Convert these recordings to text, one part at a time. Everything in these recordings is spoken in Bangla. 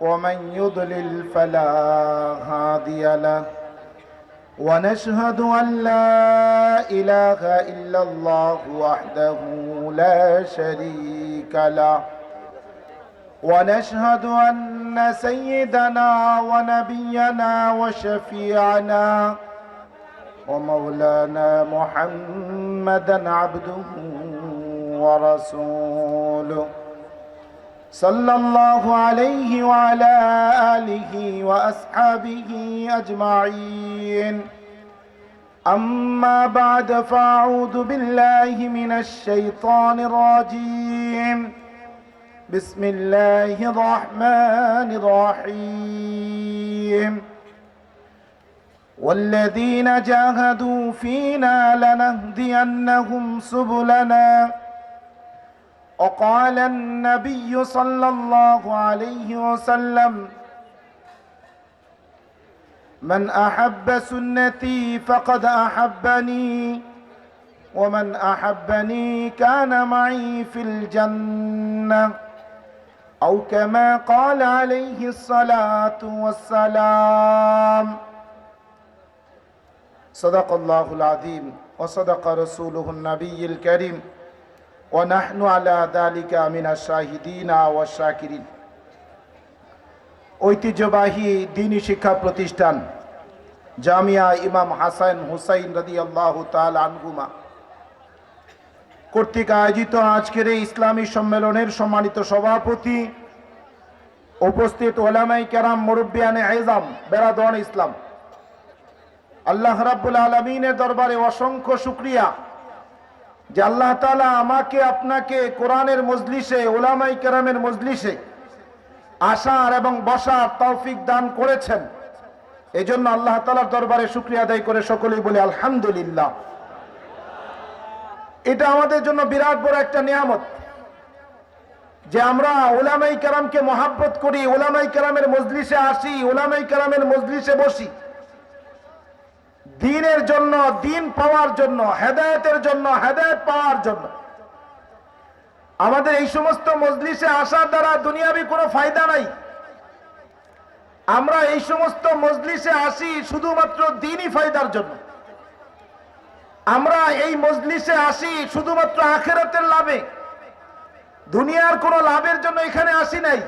ومن يضلل فلا هادي له. ونشهد أن لا إله إلا الله وحده لا شريك له. ونشهد أن سيدنا ونبينا وشفيعنا ومولانا محمدا عبده ورسوله. صلى الله عليه وعلى آله وأصحابه أجمعين. أما بعد فأعوذ بالله من الشيطان الرجيم. بسم الله الرحمن الرحيم. والذين جاهدوا فينا لنهدينهم سبلنا وقال النبي صلى الله عليه وسلم من احب سنتي فقد احبني ومن احبني كان معي في الجنه او كما قال عليه الصلاه والسلام صدق الله العظيم وصدق رسوله النبي الكريم ونحن على ذلك من الشاهدين والشاكرين ঐতিহ্যবাহী দিনী শিক্ষা প্রতিষ্ঠান জামিয়া ইমাম হাসান হুসাইন রদি আল্লাহ তাল আনগুমা কর্তৃক আয়োজিত আজকের এই ইসলামী সম্মেলনের সম্মানিত সভাপতি উপস্থিত ওলামাই কেরাম মুরব্বিয়ানে এজাম বেরাদন ইসলাম আল্লাহ রাব্বুল আলমিনের দরবারে অসংখ্য শুক্রিয়া যে আল্লাহ তালা আমাকে, আপনাকে কোরআনের মজলিসে ওলামাই কেরামের মজলিসে আসার এবং বসার তৌফিক দান করেছেন। এই জন্য আল্লাহ তালার দরবারে শুক্রিয়া আদায় করে সকলেই বলে আলহামদুলিল্লাহ। এটা আমাদের জন্য বিরাট বড় একটা নিয়ামত যে আমরা ওলামাই কেরামকে মহাব্বত করি ওলামাই কেরামের মজলিসে আসি ওলামাই কেরামের মজলিসে বসি। দিনের জন্য, দিন পাওয়ার জন্য, হেদায়তের জন্য, হেদায়ত পাওয়ার জন্য। আমাদের এই সমস্ত মজলিসে আসার দ্বারা দুনিয়াবি কোনো ফায়দা নাই। আমরা এই সমস্ত মজলিসে আসি শুধুমাত্র দিনই ফায়দার জন্য। আমরা এই মজলিসে আসি শুধুমাত্র আখেরাতের লাভে। দুনিয়ার কোনো লাভের জন্য এখানে আসি নাই।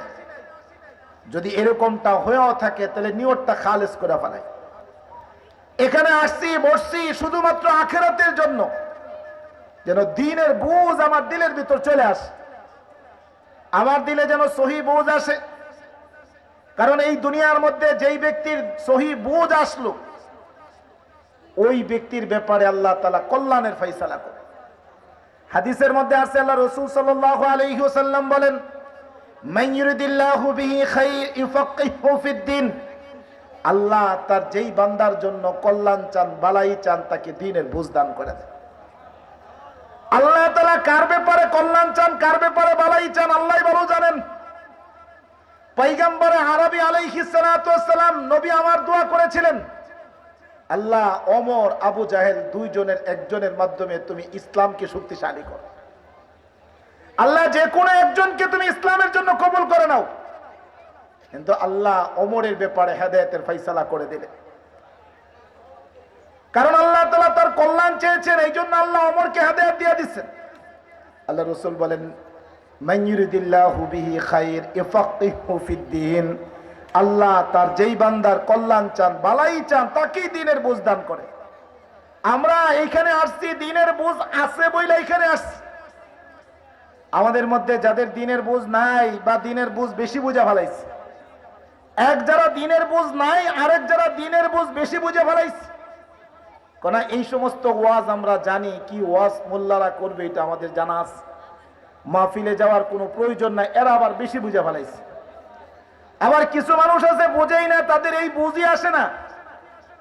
যদি এরকমটা হয়েও থাকে, তাহলে নিয়তটা খালেজ করে ফেলায় এখানে আসছি, বসছি শুধুমাত্র আখেরাতের জন্য। যেন দিনের বুঝ আমার দিলের ভিতর চলে আসে। আমার দিলে যেন সহি বুঝ আসে। কারণ এই দুনিয়ার মধ্যে যেই ব্যক্তির সহি বুঝ আসলো, ওই ব্যক্তির ব্যাপারে আল্লাহ তালা কল্যাণের ফৈসালা করে। হাদিসের মধ্যে আছে, আল্লাহ রসুল সাল্লাহ আলহিহাল্লাম বলেন মাইয়ুরিদিল্লাহু বিহি খাইর ইউফাক্কিহু আল্লাহ তার যেই বান্দার জন্য কল্যাণ চান, বালাই চান, তাকে দিনের বুঝ দান করে দেন। আল্লাহ তালা কার ব্যাপারে কল্যাণ চান, কার ব্যাপারে বালাই চান, আল্লাহ ভালো জানেন। পৈগম্বরে আরবি আলাইহিসালাম নবী আমার দোয়া করেছিলেন, আল্লাহ অমর আবু জাহেল দুইজনের একজনের মাধ্যমে তুমি ইসলামকে শক্তিশালী করো। আল্লাহ যে কোনো একজনকে তুমি ইসলামের জন্য কবল করে নাও। কিন্তু আল্লাহ অমরের ব্যাপারে হেদায়তের ফাইসালা করে দিলেন কারণ আল্লাহ তালা তার কল্যাণ চেয়েছেন, এই জন্য আল্লাহ অমরকে হেদায়ত দিয়ে দিচ্ছেন। আল্লাহ রসুল বলেন আল্লাহ তার যেই বান্দার কল্যাণ চান, বালাই চান, তাকেই দিনের বুঝ দান করে। আমরা এইখানে আসছি, দিনের বুঝ আছে বইলে এখানে আসছি। আমাদের মধ্যে যাদের দিনের বুঝ নাই বা দিনের বুঝ বেশি বোঝা ফেলাইছে এক যারা দিনের বুঝ নাই, আরেক যারা দিনের বুঝ বেশি বুঝে ফেলাইছে। কেন এই সমস্ত ওয়াজ আমরা জানি, কি ওয়াজ মোল্লারা করবে এটা আমাদের জানা আছে। মাহফিলে যাওয়ার কোনো প্রয়োজন নাই, এরা আবার বেশি বুঝে ফেলাইছে। আবার কিছু মানুষ আছে, বোঝেই না, তাদের এই বুঝই আসে না।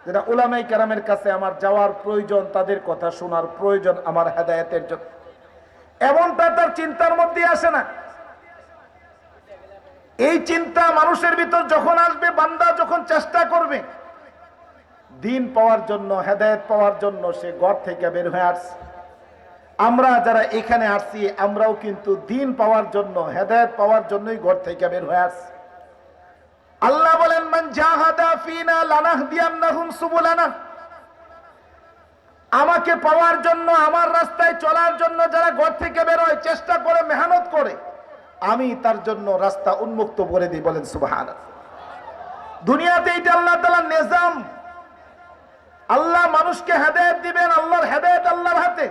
যেটা ওলামাই কেরামের কাছে আমার যাওয়ার প্রয়োজন, তাদের কথা শোনার প্রয়োজন, আমার হেদায়তের জন্য। এমনটা তার চিন্তার মধ্যে আসে না। এই চিন্তা মানুষের ভিতর যখন আসবে, বান্দা যখন চেষ্টা করবে, দিন পাওয়ার জন্য, হেদায়ত পাওয়ার জন্য সে ঘর থেকে বের হয়ে আসছে। আমরা যারা এখানে আসছি, আমরাও কিন্তু দিন পাওয়ার জন্য, হেদায়ত পাওয়ার জন্যই ঘর থেকে বের হয়ে আসছি। আল্লাহ বলেন ফিনা সুবুলানা। আমাকে পাওয়ার জন্য, আমার রাস্তায় চলার জন্য যারা ঘর থেকে বেরোয় চেষ্টা করে, মেহনত করে আমি তার জন্য রাস্তা উন্মুক্ত করে দিই, বলেন সুবহান দুনিয়াতে এটা আল্লাহ তাআলার নিজাম। আল্লাহ মানুষকে হেদায়েত দিবেন, আল্লাহর হেদায়েত আল্লাহর হাতে।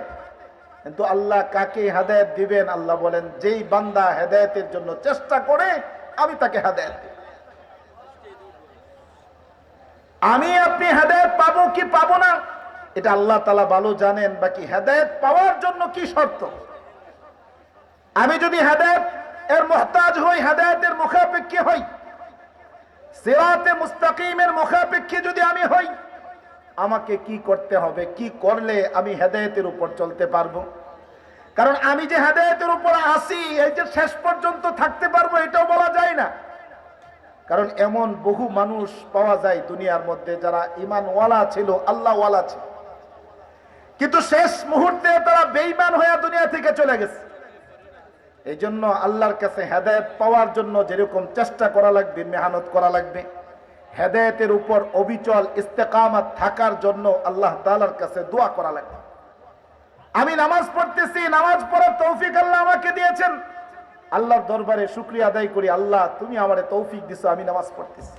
কিন্তু আল্লাহ কাকে হেদায়েত দিবেন, আল্লাহ বলেন, যেই বান্দা হেদায়েতের জন্য চেষ্টা করে, আমি তাকে হেদায়েত আমি আপনি হেদায়ত পাবো কি পাবো না, এটা আল্লাহ তালা ভালো জানেন, বাকি হেদায়ত পাওয়ার জন্য কি শর্ত? আমি যদি হেদায়ত এর মোহতাজ হই, হেদায়তের মুখাপেক্ষী হই। সেরাতে মুস্তাকিমের মুখাপেক্ষী যদি আমি হই, আমাকে কি করতে হবে, কি করলে আমি হেদায়তের উপর চলতে পারব? কারণ আমি যে হেদায়তের উপর আসি, এই যে শেষ পর্যন্ত থাকতে পারব, এটাও বলা যায় না। কারণ এমন বহু মানুষ পাওয়া যায় দুনিয়ার মধ্যে যারা ইমানওয়ালা ছিল, আল্লাহওয়ালা ছিল। কিন্তু শেষ মুহূর্তে তারা বেইমান হয়ে দুনিয়া থেকে চলে গেছে। এই জন্য আল্লাহর কাছে হেদায়ত পাওয়ার জন্য যেরকম চেষ্টা করা লাগবে, মেহনত করা লাগবে, হেদায়তের উপর অবিচল ইস্তেকামাত থাকার জন্য আল্লাহ তালার কাছে দোয়া করা লাগবে। আমি নামাজ পড়তেছি, নামাজ পড়ার তৌফিক আল্লাহ আমাকে দিয়েছেন। আল্লাহর দরবারে শুক্রিয়া আদায় করি, আল্লাহ তুমি আমার তৌফিক দিছো, আমি নামাজ পড়তেছি।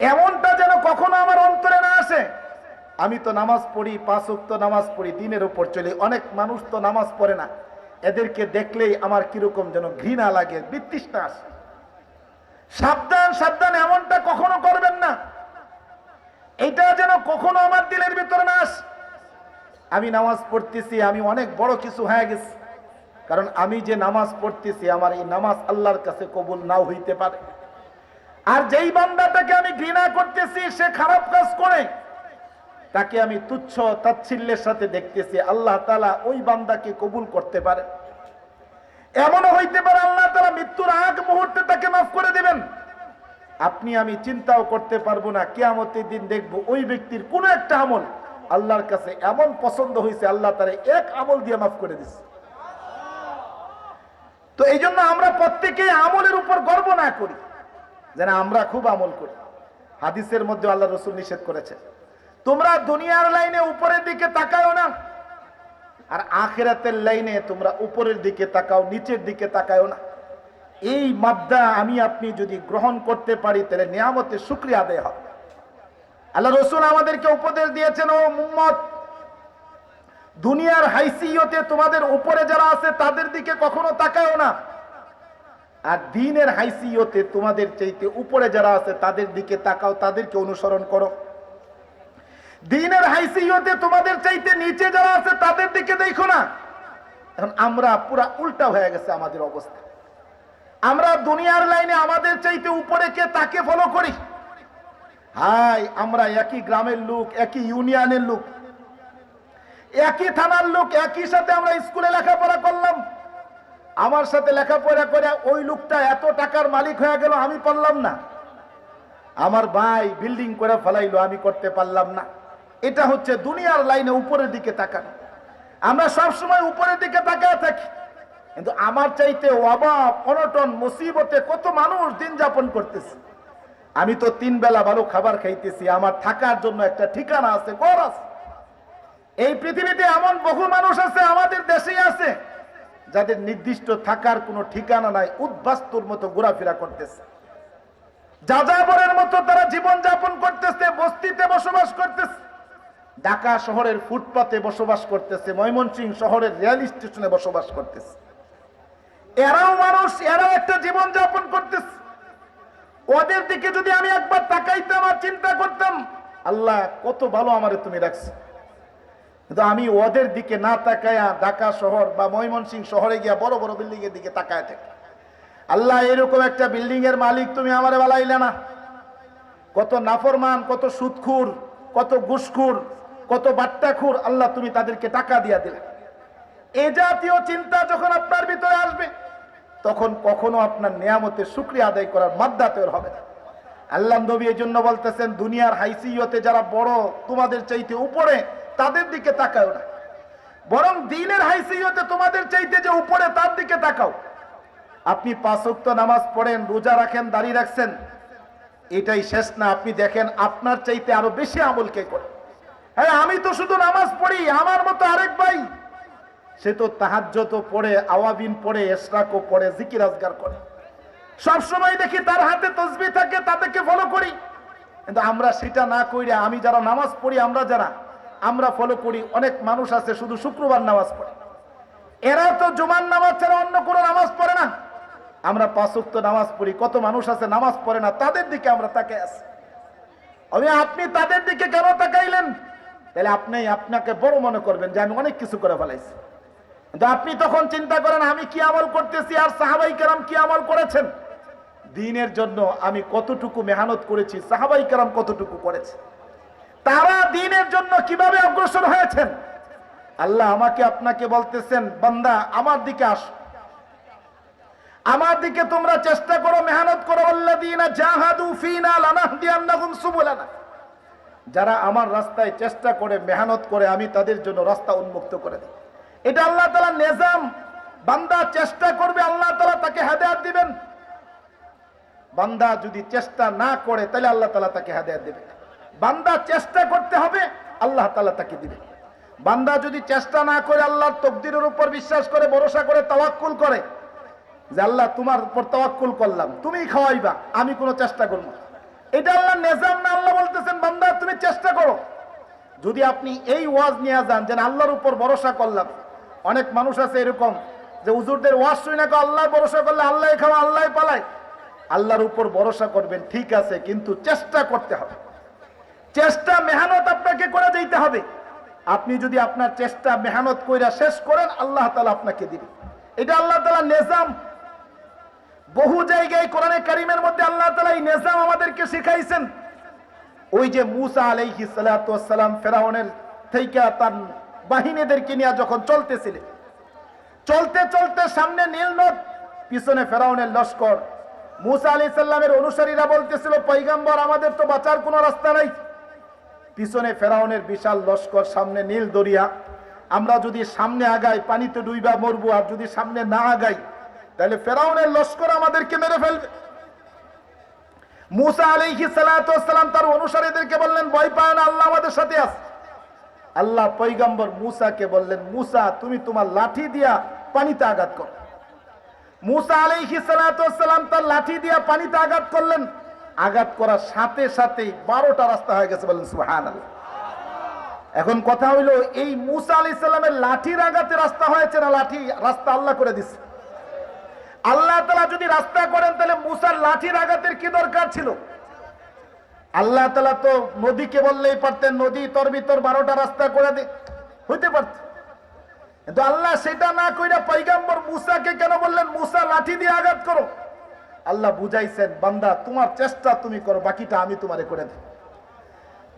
এমনটা যেন কখনো আমার অন্তরে না আসে। আমি তো নামাজ পড়ি, পাঁচ উক্ত নামাজ পড়ি, দিনের উপর চলি। অনেক মানুষ তো নামাজ পড়ে না। এদেরকে দেখলেই আমার কীরকম যেন ঘৃণা লাগে, বিতৃষ্ণা আসে সাবধান সাবধান, এমনটা কখনো করবেন না। এটা যেন কখনো আমার দিলের ভিতরে না আসে। আমি নামাজ পড়তেছি, আমি অনেক বড় কিছু হয়ে গেছি। কারণ আমি যে নামাজ পড়তেছি, আমার এই নামাজ আল্লাহর কাছে কবুল নাও হইতে পারে। আর যেই বান্দাটাকে আমি ঘৃণা করতেছি, সে খারাপ কাজ করে। তাকে আমি তুচ্ছ তাচ্ছিল্যের সাথে দেখতেছি। আল্লাহ তালা ওই বান্দাকে কবুল করতে পারে। এমনও হইতে পারে আল্লাহ তালা মৃত্যুর আগ মুহূর্তে তাকে মাফ করে দিবেন। আপনি আমি চিন্তাও করতে পারব না, কেয়ামতের দিন দেখব ওই ব্যক্তির কোন একটা আমল আল্লাহর কাছে এমন পছন্দ হয়েছে আল্লাহ তারা এক আমল দিয়ে মাফ করে দিচ্ছে তো এই জন্য আমরা প্রত্যেকে আমলের উপর গর্ব না করি, যেন আমরা খুব আমল করি। হাদিসের মধ্যে আল্লাহ রসুল নিষেধ করেছে তোমরা দুনিয়ার লাইনে উপরের দিকে তাকাও না, আর আখেরাতের লাইনে তোমরা উপরের দিকে তাকাও, নিচের দিকে তাকাও না। এই মাদ্দা আমি আপনি যদি গ্রহণ করতে পারি, তাহলে নিয়ামতের শুক্রিয়া আদায় হবে। আল্লাহ রসুল আমাদেরকে উপদেশ দিয়েছেন, ও মুম্মদ দুনিয়ার হাইসিয়তে তোমাদের উপরে যারা আছে, তাদের দিকে কখনো তাকাও না। আর দিনের হাইসিয়তে তোমাদের চাইতে উপরে যারা আছে, তাদের দিকে তাকাও, তাদেরকে অনুসরণ করো। দিনের হাইসিয়তে তোমাদের চাইতে নিচে যারা আছে, তাদের দিকে দেখো না। এখন আমরা পুরা উল্টা হয়ে গেছে আমাদের অবস্থা। আমরা দুনিয়ার লাইনে আমাদের চাইতে উপরে কে, তাকে ফলো করি। হাই, আমরা একই গ্রামের লোক, একই ইউনিয়নের লোক। একই থানার লোক, একই সাথে আমরা স্কুলে লেখাপড়া করলাম। আমার সাথে লেখাপড়া করে ওই লোকটা এত টাকার মালিক হয়ে গেল, আমি পারলাম না। আমার ভাই বিল্ডিং করে ফেলাইলো, আমি করতে পারলাম না। এটা হচ্ছে দুনিয়ার লাইনে উপরের দিকে তাকানো। আমরা সব সময় উপরের দিকে তাকায় থাকি। কিন্তু আমার চাইতে অভাব অনটন, মুসিবতে কত মানুষ দিন যাপন করতেছে। আমি তো তিন বেলা ভালো খাবার খাইতেছি, আমার থাকার জন্য একটা ঠিকানা আছে, ঘর আছে। এই পৃথিবীতে এমন বহু মানুষ আছে, আমাদের দেশেই আছে, যাদের নির্দিষ্ট থাকার কোনো ঠিকানা নাই, উদ্বাস্তুর মতো ঘোরাফেরা করতেছে। যাযাবরের মতো তারা জীবন যাপন করতেছে, বস্তিতে বসবাস করতেছে। ঢাকা শহরের ফুটপাতে বসবাস করতেছে, ময়মনসিং শহরের রেল স্টেশনে বসবাস করতেছে। এরাও মানুষ, এরাও একটা জীবন যাপন করতেছে। ওদের দিকে যদি আমি একবার তাকাইতাম আর চিন্তা করতাম, আল্লাহ, কত ভালো আমারে তুমি রাখছো। কিন্তু আমি ওদের দিকে না তাকায়া ঢাকা শহর বা ময়মনসিং শহরে গিয়া বড় বড় বিল্ডিং এর দিকে তাকায় থাকি। আল্লাহ, এরকম একটা বিল্ডিং এর মালিক তুমি আমারে বালাইলে না। কত নাফরমান, কত সুদখুর কত ঘুষখুর, কত বাট্টাখুর আল্লাহ তুমি তাদেরকে টাকা দিয়া দিলে। এ জাতীয় চিন্তা যখন আপনার ভিতরে আসবে, তখন কখনো আপনার নিয়ামতের শুক্রিয়া আদায় করার মাদ্দা তৈরি হবে না। আল্লাহ নবী এই জন্য বলতেছেন, দুনিয়ার হাইসিয়তে যারা বড়, তোমাদের চাইতে উপরে তাদের দিকে তাকাও না। বরং দিনের হাইসিয়তে তোমাদের চাইতে যে উপরে তার দিকে তাকাও। আপনি পাঁচক্ত নামাজ পড়েন, রোজা রাখেন দাঁড়িয়ে রাখছেন এটাই শেষ না, আপনি দেখেন আপনার চাইতে আরও বেশি আমল কে করে? হ্যাঁ আমি তো শুধু নামাজ পড়ি, আমার মতো আরেক ভাই, সে তো তাহাজ্জত পড়ে, আওয়াবিন পড়ে এসরাকও পড়ে, জিকির আজগার করে। সব সময় দেখি তার হাতে তসবি থাকে, তাদেরকে ফলো করি। কিন্তু আমরা সেটা না কইরা, আমি যারা নামাজ পড়ি, আমরা যারা, আমরা ফলো করি, অনেক মানুষ আছে শুধু শুক্রবার নামাজ পড়ে। এরা তো জুমার নামাজ ছাড়া অন্য কোনো নামাজ পড়ে না। আমরা পাঁচক্ত নামাজ পড়ি, কত মানুষ আছে নামাজ পড়ে না, তাদের দিকে আমরা তাকে আছি। আমি, আপনি তাদের দিকে কেন তাকাইলেন? তাহলে আপনি আপনাকে বড় মনে করবেন যে আমি অনেক কিছু করে ফেলাইছি। কিন্তু আপনি তখন চিন্তা করেন, আমি কি আমল করতেছি আর সাহাবাই কেরাম কি আমল করেছেন? দিনের জন্য আমি কতটুকু মেহনত করেছি, সাহাবাই কেরাম কতটুকু করেছে? তারা দিনের জন্য কীভাবে অগ্রসর হয়েছেন? আল্লাহ আমাকে আপনাকে বলতেছেন, বান্দা, আমার দিকে আস। আমার দিকে তোমরা চেষ্টা করো, মেহনত করো জাহাদু যারা আমার রাস্তায় চেষ্টা করে, মেহনত করে, আমি তাদের জন্য রাস্তা উন্মুক্ত করে দিই। এটা আল্লাহ তালা নেজাম। বান্দা চেষ্টা করবে, আল্লাহ তাআলা তাকে হেদায়েত দিবেন। বান্দা যদি চেষ্টা না করে, তাহলে আল্লাহ তালা তাকে হেদায়েত দিবেন। বান্দা চেষ্টা করতে হবে, আল্লাহ তালা তাকে দিবে বান্দা যদি চেষ্টা না করে, আল্লাহর তকদিরের উপর বিশ্বাস করে, ভরসা করে, তাওয়াক্কুল করে যে আল্লাহ তোমার উপর তাওয়াক্কুল করলাম তুমি খাওয়াইবা আমি কোনো চেষ্টা করব। এটা আল্লাহ নেজাম না? আল্লাহ বলতেছেন বান্দা তুমি চেষ্টা করো। যদি আপনি এই ওয়াজ নিয়ে যান যে না, আল্লাহর উপর ভরসা করলাম। অনেক মানুষ আছে এরকম যে উজুরদের ওয়াজ শুনে না আল্লাহ ভরসা করলে আল্লাহ খাওয়া আল্লাহ পালায়। আল্লাহর উপর ভরসা করবেন ঠিক আছে কিন্তু চেষ্টা করতে হবে। চেষ্টা মেহনত আপনাকে করে যেতে হবে। আপনি যদি আপনার চেষ্টা মেহনত কইরা শেষ করেন আল্লাহ তালা আপনাকে দিবে। এটা আল্লাহ তালা নেজাম। বহু জায়গায় কোরআনে কারিমের মধ্যে আল্লাহ তালা এই নেজাম আমাদেরকে শিখাইছেন। ওই যে মুসা আলাইহি সালাম ফেরাউনের থেকে তার বাহিনীদেরকে নিয়ে যখন চলতেছিলেন চলতে চলতে সামনে নীল নদ, পিছনে ফেরাউনের লস্কর। মুসা আলি সাল্লামের অনুসারীরা বলতেছিল পৈগাম্বর আমাদের তো বাঁচার কোনো রাস্তা নাই। পিছনে ফেরাউনের বিশাল লস্কর, সামনে নীল দরিয়া। আমরা যদি সামনে আগাই, পানিতে ডুইবা মরবো, আর যদি সামনে না আগাই তাহলে ফেরাউনের লস্কর আমাদেরকে মেরে ফেলবে। মুসা আলাইহি সালাম তার অনুসারীদেরকে বললেন, ভয় পায় না, আল্লাহ আমাদের সাথে আছে। আল্লাহ পৈগম্বর মুসাকে বললেন, মুসা, তুমি তোমার লাঠি দিয়া পানিতে আঘাত করো। মুসা আলাইহি সালাম তার লাঠি দিয়া পানিতে আঘাত করলেন। আঘাত করার সাথে সাথেই বারোটা রাস্তা হয়ে গেছে, বললেন সুহান এখন কথা হইল, এই মুসা আলি সাল্লামের লাঠির আঘাতে রাস্তা হয়েছে না, লাঠি রাস্তা আল্লাহ করে দিচ্ছে আল্লাহ তালা যদি রাস্তা করেন, তাহলে মুসার লাঠির আঘাতের কি দরকার ছিল? আল্লাহ তালা তো নদীকে বললেই পারতেন, নদী তোর ভিতর বারোটা রাস্তা করে দে। হইতে পারত। কিন্তু আল্লাহ সেটা না কইরা পৈগাম্বর মুসাকে কেন বললেন, মুসা, লাঠি দিয়ে আঘাত করো? আল্লাহ বুঝাইছেন, বান্দা, তোমার চেষ্টা তুমি করো, বাকিটা আমি তোমারে করে দেব।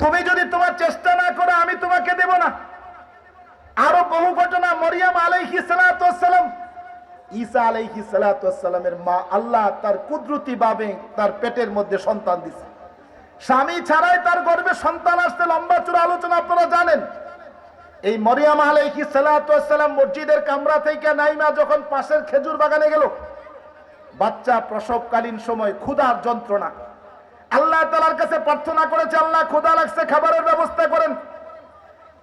তুমি যদি তোমার চেষ্টা না করো, আমি তোমাকে দেব না। আরও বহু ঘটনা, মরিয়াম আলাইহি সালাম ঈসা আলাইহি সালামের মা আল্লাহ তার কুদরতি ভাবে তার পেটের মধ্যে সন্তান দিছে। স্বামী ছাড়াই তার গর্ভে সন্তান আসতে লম্বা চূড়া আলোচনা আপনারা জানেন। এই মরিয়াম আলাইহি সালাম মসজিদের কামরা থেকে নাইমা যখন পাশের খেজুর বাগানে গেল, বাচ্চা প্রসবকালীন সময় ক্ষুধার যন্ত্রণা। আল্লাহ তালার কাছে প্রার্থনা করেছে, আল্লাহ ক্ষুধা লাগছে, খাবারের ব্যবস্থা করেন।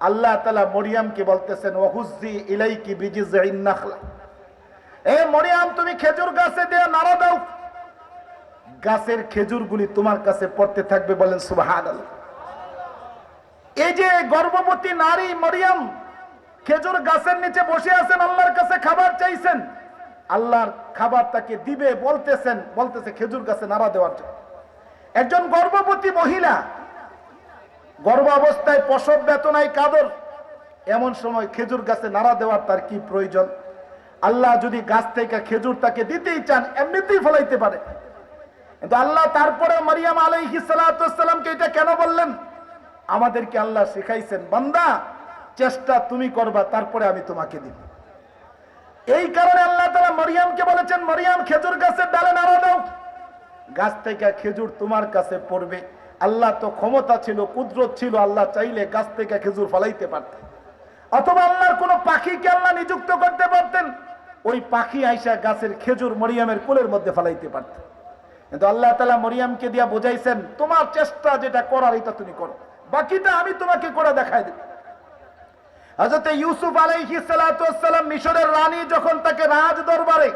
আল্লাহ তালা মরিয়ামকে বলতেছেন ওহুজি ইলাইকি বিজিজ নাখলা। এ মরিয়াম, তুমি খেজুর গাছে দিয়ে নাড়া দাও। গাছের খেজুরগুলি তোমার কাছে পড়তে থাকবে বলেন সুবাহান এই যে গর্ভবতী নারী মরিয়াম, খেজুর গাছের নিচে বসে আছেন, আল্লাহর কাছে খাবার চাইছেন। আল্লাহর খাবার তাকে দিবে, বলতেছেন, বলতেছে খেজুর গাছে নাড়া দেওয়ার জন্য। একজন গর্ভবতী মহিলা, গর্ভ অবস্থায় প্রসব বেতনায় কাদর, এমন সময় খেজুর গাছে নাড়া দেওয়ার তার কি প্রয়োজন? আল্লাহ যদি গাছ থেকে খেজুর তাকে দিতেই চান, এমনিতেই ফলাইতে পারে। কিন্তু আল্লাহ তারপরে মারিয়াম আলাইহি সালাতামকে এটা কেন বললেন? আমাদেরকে আল্লাহ শিখাইছেন, বান্দা, চেষ্টা তুমি করবা, তারপরে আমি তোমাকে দিব। এই কারণে আল্লাহ তালা মরিয়ামকে বলেছেন, মরিয়াম, খেজুর গাছের ডালে নাড়া দাও। গাছ থেকে খেজুর তোমার কাছে পড়বে। আল্লাহ তো ক্ষমতা ছিল, কুদরত ছিল, আল্লাহ চাইলে গাছ থেকে খেজুর ফলাইতে পারতেন। অথবা আল্লাহর কোনো পাখিকে আল্লাহ নিযুক্ত করতে পারতেন। ওই পাখি আইসা গাছের খেজুর মরিয়ামের কোলের মধ্যে ফেলাইতে পারত। কিন্তু আল্লাহ তালা মরিয়ামকে দিয়া বোঝাইছেন, তোমার চেষ্টা যেটা করার এটা তুমি করো। বাকিটা আমি তোমাকে করে দেখাই দেব। হজরত ইউসুফ আলাইহি সালাম মিশরের রানী যখন তাকে রাজ দরবারে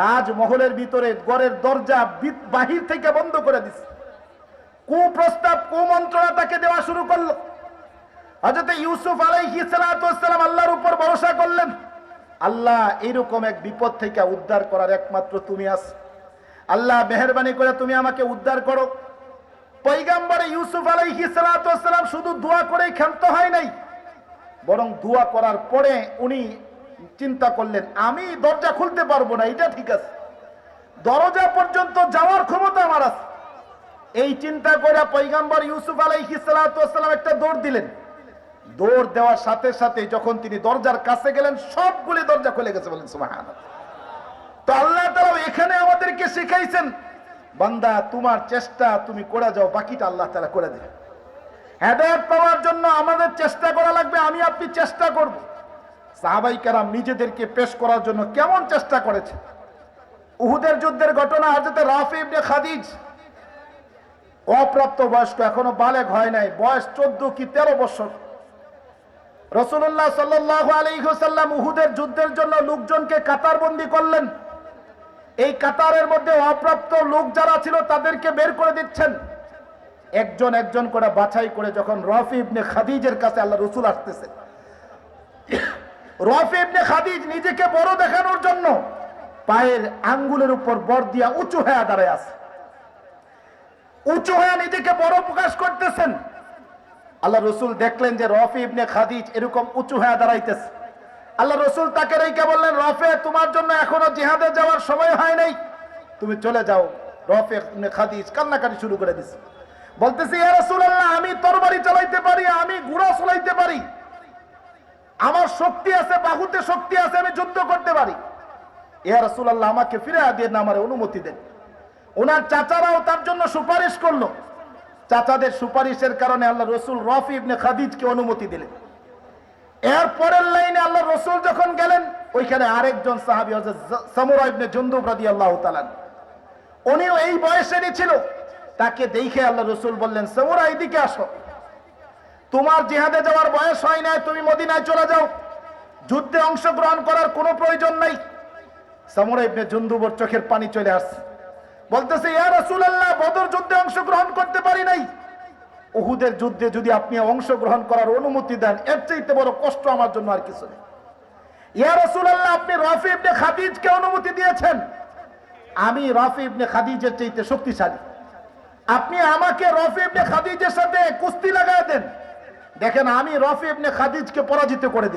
রাজমহলের ভিতরে গড়ের দরজা বাহির থেকে বন্ধ করে দিছে। কুপ্রস্তাব, কুমন্ত্রণা তাকে দেওয়া শুরু করল। হজরত ইউসুফ আলাইহি সালাম আল্লাহর উপর ভরসা করলেন আল্লাহ এরকম এক বিপদ থেকে উদ্ধার করার একমাত্র তুমি আস আল্লাহ মেহরবানি করে তুমি আমাকে উদ্ধার করো। পৈগাম্বরে ইউসুফ আলাইহি সালাম শুধু দোয়া করেই ক্ষান্ত হয় নাই, বরং দোয়া করার পরে উনি চিন্তা করলেন, আমি দরজা খুলতে পারব না, এটা ঠিক আছে। দরজা পর্যন্ত যাওয়ার ক্ষমতা আমার আছে। এই চিন্তা করে পৈগাম্বর ইউসুফ আলাইহি সালাম একটা দৌড় দিলেন। দৌড় দেওয়ার সাথে সাথে যখন তিনি দরজার কাছে গেলেন, সবগুলি দরজা খুলে গেছে বলেন সুবহান তো আল্লাহ তাআলা এখানে আমাদেরকে শিখাইছেন, বান্দা, তোমার চেষ্টা তুমি করে যাও, বাকিটা আল্লাহ তাআলা করে দেবে। হেদায়ত পাওয়ার জন্য আমাদের চেষ্টা করা লাগবে, আমি আপনি চেষ্টা করব। সাহাবাই কারাম নিজেদেরকে পেশ করার জন্য কেমন চেষ্টা করেছে? উহুদের যুদ্ধের ঘটনা হাজরতে রাফি ইবনে খাদিজ অপ্রাপ্ত বয়স্ক এখনও বালেক হয় নাই, বয়স চোদ্দ কি তেরো বছর। রসুল্লাহ সাল্লাহ আলাইসাল্লাম উহুদের যুদ্ধের জন্য লোকজনকে কাতারবন্দি করলেন। এই কাতারের মধ্যে অপ্রাপ্ত লোক যারা ছিল তাদেরকে বের করে দিচ্ছেন। একজন একজন করে বাছাই করে যখন রফি ইবনে খাদিজের কাছে আল্লাহ রসুল আসতেছে। রফি ইবনে খাদিজ নিজেকে বড় দেখানোর জন্য পায়ের আঙ্গুলের উপর বর দিয়া উঁচু হয়ে দাঁড়ায় আছে। উঁচু হয়ে নিজেকে বড় প্রকাশ করতেছেন। আল্লাহ রসুল দেখলেন যে রফি ইবনে খাদিজ এরকম উঁচু হয়ে দাঁড়াইতেছে। আল্লাহ রসুল তাকে রেখে বললেন, রফে, তোমার জন্য এখনও জিহাদে যাওয়ার সময় হয় নাই। তুমি চলে যাও। রফে খাদিজ কান্নাকাটি শুরু করে দিছে। বলতেছি, ইয়া রাসূলুল্লাহ, আমি তরবারি চালাইতে পারি, আমি ঘোড়া চালাইতে পারি। আমার শক্তি আছে, বাহুতে শক্তি আছে, আমি যুদ্ধ করতে পারি। ইয়া রাসূলুল্লাহ, আমাকে ফিরে দিয়ে না, আমার অনুমতি দেন। ওনার চাচারাও তার জন্য সুপারিশ করল। চাচাদের সুপারিশের কারণে আল্লাহ রসুল রফি ইবনে খাদিজকে অনুমতি দিলেন। এর পরের লাইনে আল্লাহ রসুল যখন গেলেন, ওইখানে আরেকজন সাহাবি সামুরা ইবনে জুন্দুব রাদিয়াল্লাহু তাআলা উনিও এই বয়সেরই ছিল। তাকে দেখে আল্লাহ রসুল বললেন সামুরা এইদিকে আসো। তোমার জিহাদে যাওয়ার বয়স হয় নাই, তুমি মদিনায় চলে যাও। যুদ্ধে অংশগ্রহণ করার কোনো প্রয়োজন নাই। সামুরা ইবনে জুন্দুবর চোখের পানি চলে আসছে। বলতেছে বদর যুদ্ধে অংশগ্রহণ করতে পারি নাই। উহুদের যুদ্ধে যদি আপনি অংশগ্রহণ করার অনুমতি দেন, এর চাইতে বড় কষ্ট আমার জন্য আর কিছু নেই। আপনি খাদিজকে অনুমতি দিয়েছেন। আমি খাদিজের চাইতে শক্তিশালী। আপনি আমাকে খাদিজের সাথে কুস্তি দেখেন, আমি খাদিজকে পরাজিত করে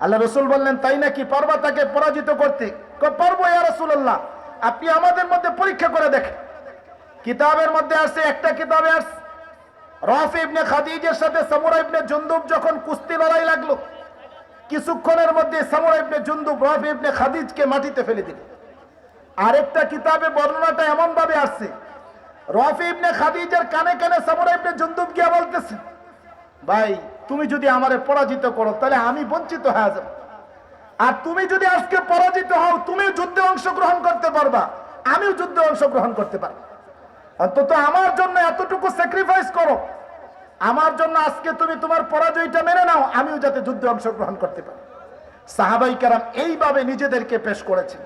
আল্লাহ রসুল বললেন, তাই নাকি পারবা তাকে পরাজিত করতে? পারব ইয়া রাসূলুল্লাহ। আপনি আমাদের মধ্যে পরীক্ষা করে দেখেন। কিতাবের মধ্যে আসছে, একটা কিতাবে আসছে। রফ ইবনে খাদিজের সাথে সামুরা ইবনে জুন্দুব যখন কুস্তি লড়াই লাগল, কিছুক্ষণের মধ্যে সামুরা ইবনে জুন্দুব রফ ইবনে খাদিজকে মাটিতে ফেলে দিল। আরেকটা কিতাবে বর্ণনাটা এমন ভাবে আসছে, রফি ইবনে খাদিজের কানে কানে সামুরা ইবনে জুন্দুব গিয়া বলতেছে, ভাই, তুমি যদি আমারে পরাজিত করো, তাহলে আমি বঞ্চিত হয়ে যাব। আর তুমি যদি আজকে পরাজিত হও তুমি যুদ্ধে অংশগ্রহণ পারবা আমিও যুদ্ধে অংশগ্রহণ করতে পারব অন্তত আমার জন্য এতটুকু স্যাক্রিফাইস করো। আমার জন্য আজকে তুমি তোমার পরাজয়টা মেনে নাও, আমিও যাতে যুদ্ধে অংশগ্রহণ করতে পারি। সাহাবাই কারাম এইভাবে নিজেদেরকে পেশ করেছেন।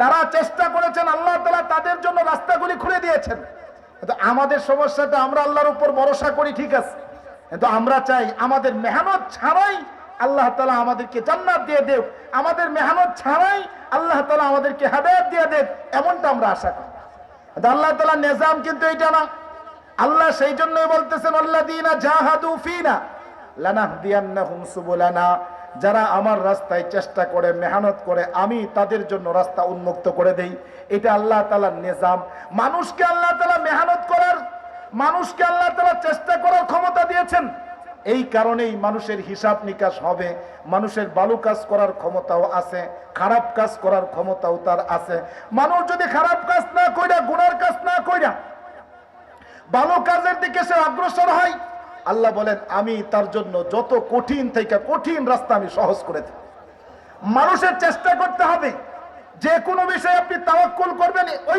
তারা চেষ্টা করেছেন, আল্লাহ তালা তাদের জন্য রাস্তাগুলি খুলে দিয়েছেন। আমাদের সমস্যাটা আমরা আল্লাহর উপর ভরসা করি, ঠিক আছে। কিন্তু আমরা চাই আমাদের মেহনত ছাড়াই আল্লাহ তালা আমাদেরকে জান্নাত দিয়ে দেব আমাদের মেহনত ছাড়াই আল্লাহ তালা আমাদেরকে হেদায়ত দিয়ে দেব এমনটা আমরা আশা করি। আল্লাহ তালা নিজাম কিন্তু এটা না। আল্লাহ সেই জন্যই বলতেছেন আল্লাহ দিনা জাহাদু ফিনা লানাহদিয়ান্নাহুম সুবুলানা। যারা আমার রাস্তায় চেষ্টা করে, মেহনত করে, আমি তাদের জন্য রাস্তা উন্মুক্ত করে দেই। এটা আল্লাহ তালার নিজাম। মানুষকে আল্লাহ তালা মেহনত করার, মানুষকে আল্লাহ তালা চেষ্টা করার ক্ষমতা দিয়েছেন। এই কারণেই মানুষের হিসাব নিকাশ হবে, মানুষের ভালো কাজ করার ক্ষমতাও আছে, খারাপ কাজ করার ক্ষমতাও তার আছে। মানুষ যদি খারাপ কাজ না কইরা, গুনার কাজ না কইরা ভালো কাজের দিকে সে অগ্রসর হয়, আল্লাহ বলেন, আমি তার জন্য যত কঠিন থেকে কঠিন রাস্তা আমি সহজ করে দেব। মানুষের চেষ্টা করতে হবে, যে কোনো বিষয়ে আপনি তাওয়াক্কুল করবেন, ওই